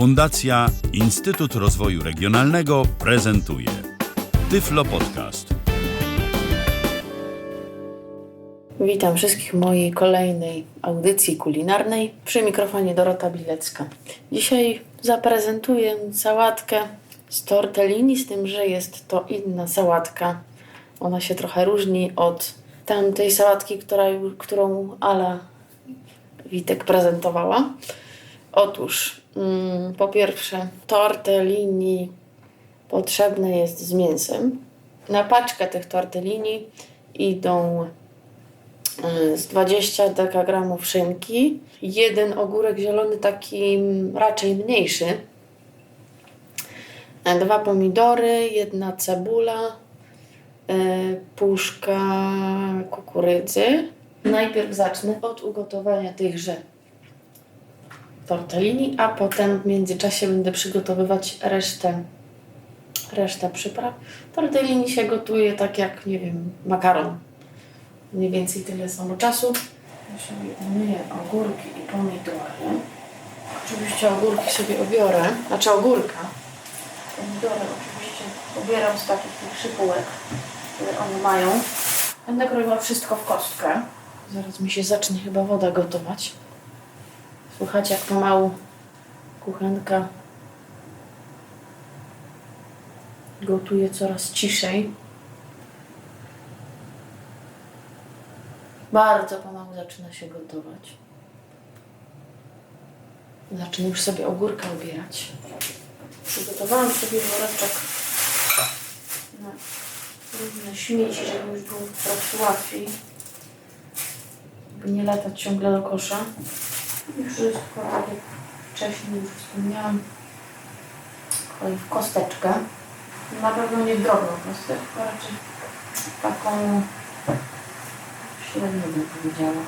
Fundacja Instytut Rozwoju Regionalnego prezentuje Tyflo Podcast. Witam wszystkich w mojej kolejnej audycji kulinarnej. Przy mikrofonie Dorota Bilecka. Dzisiaj zaprezentuję sałatkę z tortellini, z tym, że jest to inna sałatka. Ona się trochę różni od tamtej sałatki, która, którą Ala Witek prezentowała. Otóż, mm, po pierwsze, tortellini potrzebne jest z mięsem. Na paczkę tych tortellini idą y, z 20 dekagramów szynki, jeden ogórek zielony, taki raczej mniejszy, e, dwa pomidory, jedna cebula, y, puszka kukurydzy. Najpierw zacznę od ugotowania tychże tortellini, a potem w międzyczasie będę przygotowywać resztę, resztę przypraw. Tortellini się gotuje tak jak, nie wiem, makaron. Mniej więcej tyle samo czasu. Ja sobie umyję ogórki i pomidory. Oczywiście ogórki sobie obiorę, znaczy ogórka. Pomidory oczywiście pobieram z takich tych szypułek, które one mają. Będę kroiła wszystko w kostkę. Zaraz mi się zacznie chyba woda gotować. Słuchajcie, jak pomału kuchenka gotuje coraz ciszej. Bardzo pomału zaczyna się gotować. Zacznę już sobie ogórka ubierać. Przygotowałam sobie woreczek na różne śmieci, żeby już było po prostu łatwiej. By nie latać ciągle do kosza. I wszystko, tak jak wcześniej już wspomniałam, w kosteczkę. Na pewno nie drobną kosteczkę, raczej taką średnią bym powiedziała.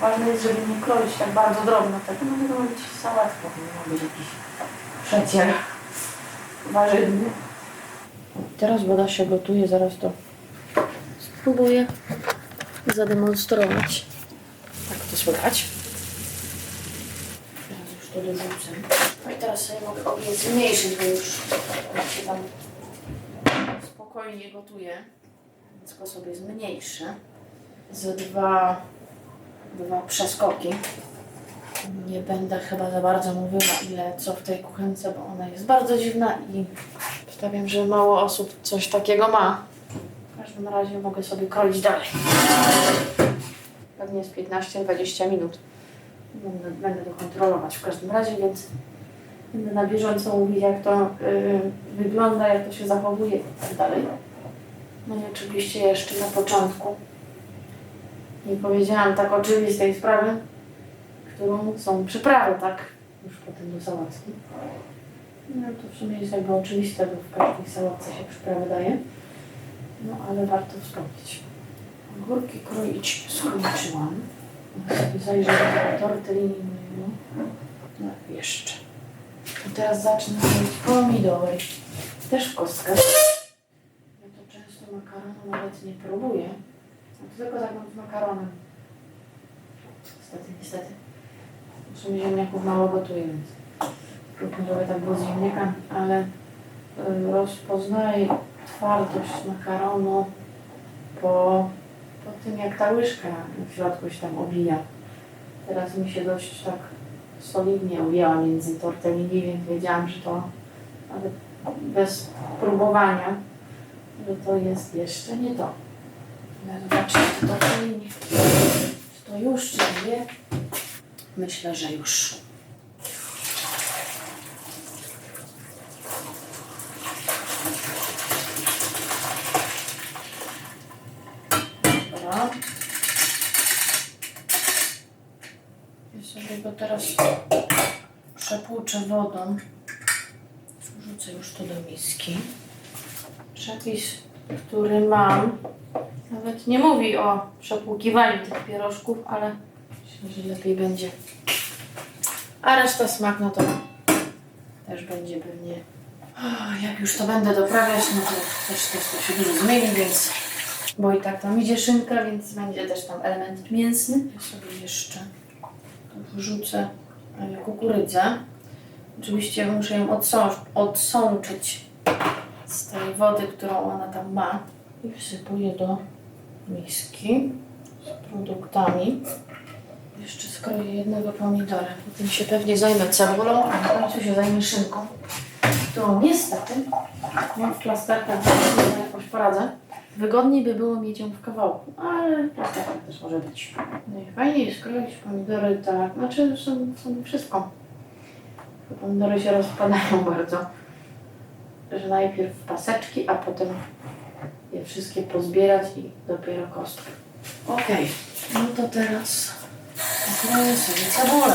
Ważne jest, żeby nie kroić tak bardzo drobno, tak no nie ma być sałatka, nie ma być jakiś przecier warzywny. Teraz woda się gotuje, zaraz to spróbuję zademonstrować. Tak to słychać. To dorzucę. No i teraz sobie mogę ogień zmniejszyć, bo już się tam spokojnie gotuje. Więc go sobie zmniejszę. Z dwa, dwa przeskoki. Nie będę chyba za bardzo mówiła ile co w tej kuchence, bo ona jest bardzo dziwna i stawiam, że mało osób coś takiego ma. W każdym razie mogę sobie kroić dalej. Pewnie jest 15-20 minut. Będę, będę to kontrolować w każdym razie, więc będę na bieżąco mówić, jak to y, wygląda, jak to się zachowuje i tak. No i oczywiście jeszcze na początku nie powiedziałam tak oczywistej sprawy, którą są przyprawy, tak? Już potem do sałatki. No to w sumie jest jakby oczywiste, bo w każdej sałatce się przyprawy daje. No ale warto wspomnieć. Ogórki kroić skończyłam. Zajrzę do tortellini mojego. No jeszcze. To teraz zacznę robić pomidory. Też w kostkach. Ja to często makaronu nawet nie próbuję. A to tylko tak z makaronem. Niestety, niestety. W sumie ziemniaków mało gotuję, więc próbuję, żeby tak było z ziemniakami, ale y, rozpoznaję twardość makaronu po, po tym, jak ta łyżka w środku się tam obija. Teraz mi się dość tak solidnie objęła między tortellini, więc wiedziałam, że to nawet bez próbowania, że to jest jeszcze nie to. Ale zobaczcie, to tortellini. Czy to już, czy nie? Myślę, że już. Dobra. Ja sobie go teraz przepłuczę wodą. Wrzucę już to do miski. Przepis, który mam, nawet nie mówi o przepłukiwaniu tych pierożków, ale myślę, że lepiej będzie. A reszta smak, no to też będzie pewnie. Jak już to będę doprawiać, no to też, też to się dużo zmieni, więc bo i tak tam idzie szynka, więc będzie też tam element mięsny. Ja sobie jeszcze wrzucę kukurydzę. Oczywiście muszę ją odsą- odsączyć z tej wody, którą ona tam ma. I wsypuję do miski z produktami. Jeszcze skroję jednego pomidora. Potem się pewnie zajmę cebulą, a na końcu się zajmę szynką, którą niestety mam w plasterkach, jakoś poradzę. Wygodniej by było mieć ją w kawałku, ale w plasterkach też może być. Najfajniej jest kroić pomidory tak, znaczy są, są wszystko. Pomidory się rozpadają bardzo, że najpierw paseczki, a potem je wszystkie pozbierać i dopiero kostkę. Okej, no to teraz pokroję sobie cebulę.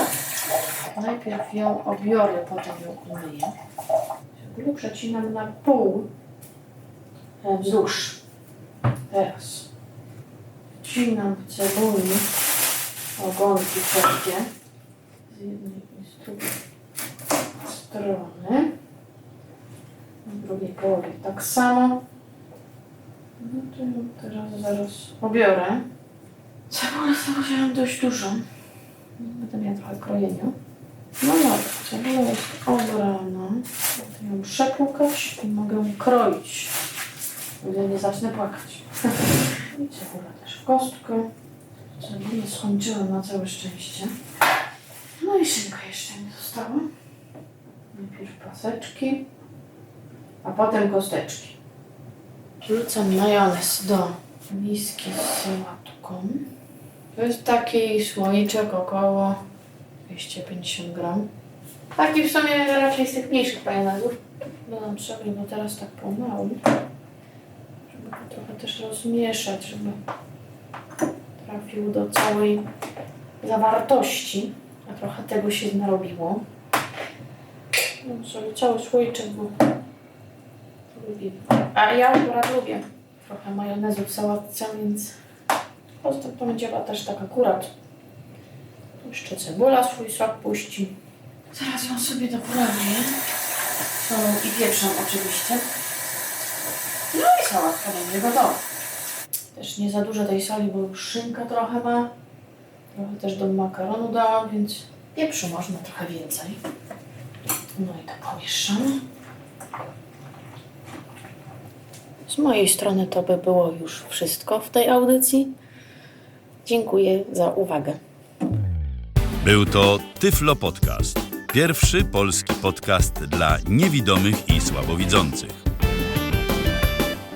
Najpierw ją obiorę, potem ją umyję. Cebulę przecinam na pół e, wzdłuż. Teraz wcinam w cebuli ogonki wszelkie z jednej i z drugiej strony. W drugiej połowie tak samo. No to ją teraz zaraz obiorę. Cebulę wziąłem dość dużą. Będę miała trochę krojenia. No dobra, cebula jest obrana. Mogę ją przepłukać i mogę ją kroić. Gdy nie zacznę płakać. I cebula też w kostkę. Cebulę skończyłem na całe szczęście. No i szynka jeszcze mi została. Najpierw paseczki, a potem kosteczki. Wrzucam majonez do miski z sałatką. To jest taki słoiczek około 250 gram. Taki w sumie raczej z tych mniejszych majonezów. Dodam sobie go teraz tak pomału, trochę też rozmieszać, żeby trafił do całej zawartości, a trochę tego się narobiło. No sobie cały słoiczek, bo lubię. A ja akurat lubię trochę majonezu w sałatce, więc Kostek pomidora też tak akurat. Jeszcze cebula swój sok puści. Zaraz ją sobie doprawię. Solą i pieprzem oczywiście. Sałatka będzie gotowa. Też nie za dużo tej soli, bo już szynka trochę ma. Trochę też do makaronu dałam, więc pieprzu można trochę więcej. No i to pomieszamy. Z mojej strony to by było już wszystko w tej audycji. Dziękuję za uwagę. Był to Tyflo Podcast. Pierwszy polski podcast dla niewidomych i słabowidzących.